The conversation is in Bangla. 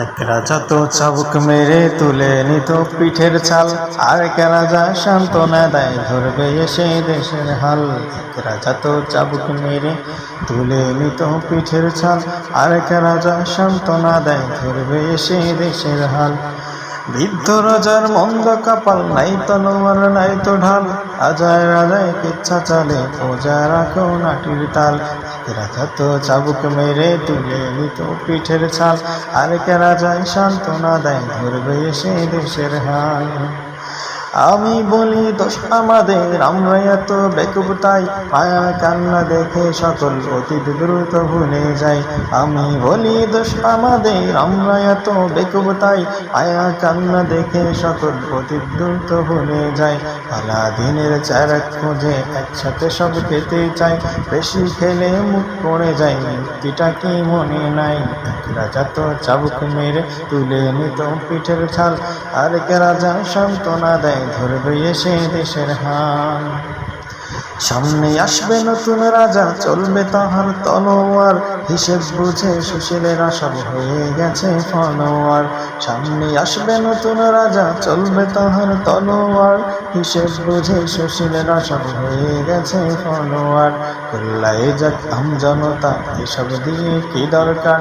এক রাজা তো চাবুক মেরে তুলে নিত পিঠের ছাল। আর এক রাজা সান্ত্বনা দেয় ধরবে এসে দেশের হাল। এক রাজা তো চাবুক মেরে তুলে নিত পিঠের ছাল। আর এক রাজা সান্ত্বনা দেয় ধরবে এসে দেশের হাল। বৃদ্ধ রাজার মন্দ কপাল নাই তো নোয়ার নাই তো ঢাল। রাজায় রাজায় কিচ্ছা চলে পূজা রাখো নাটির তাল। রাজা তো চাবুক মেরে তুলে নিত পিঠের ছাল। আর কে রাজায় সান্ত্বনা দেয়, ধরবে এসে দেশের হাল। আমি বলি, দোষ আমাদের, আমরা এত বেকুব তাই। মায়া কান্না দেখে সকল অতীত দ্রুত ভুলে যাই। আমি বলি, দোষ আমাদের, আমরা এত বেকুব তাই। মায়া কান্না দেখে সকল অতীত দ্রুত ভুলে যাই। পালা দিনের চারাক খুঁজে একসাথে সব খেতে চাই। বেশি খেলে মুখ পড়ে যায়, মুক্তিটা কি মনে নাই? রাজা তো চাবুক মেরে তুলে নিত পিঠের ছাল। আর কে রাজা সান্ত্বনা দেয় ধরবে এসে দেশের হাল সামনে আসবে নতুন রাজা, চলবে তাহার তলোয়ার। হিসেব বুঝে সুশীলের সব হয়ে গেছে ফলোয়ার। সামনে আসবে নতুন রাজা, চলবে তাহার তলোয়ার। হিসেব বুঝে সুশীলের সব হয়ে গেছে ফলোয়ার। কল্লায় যাক আম জনতা এসব দিয়ে কি দরকার?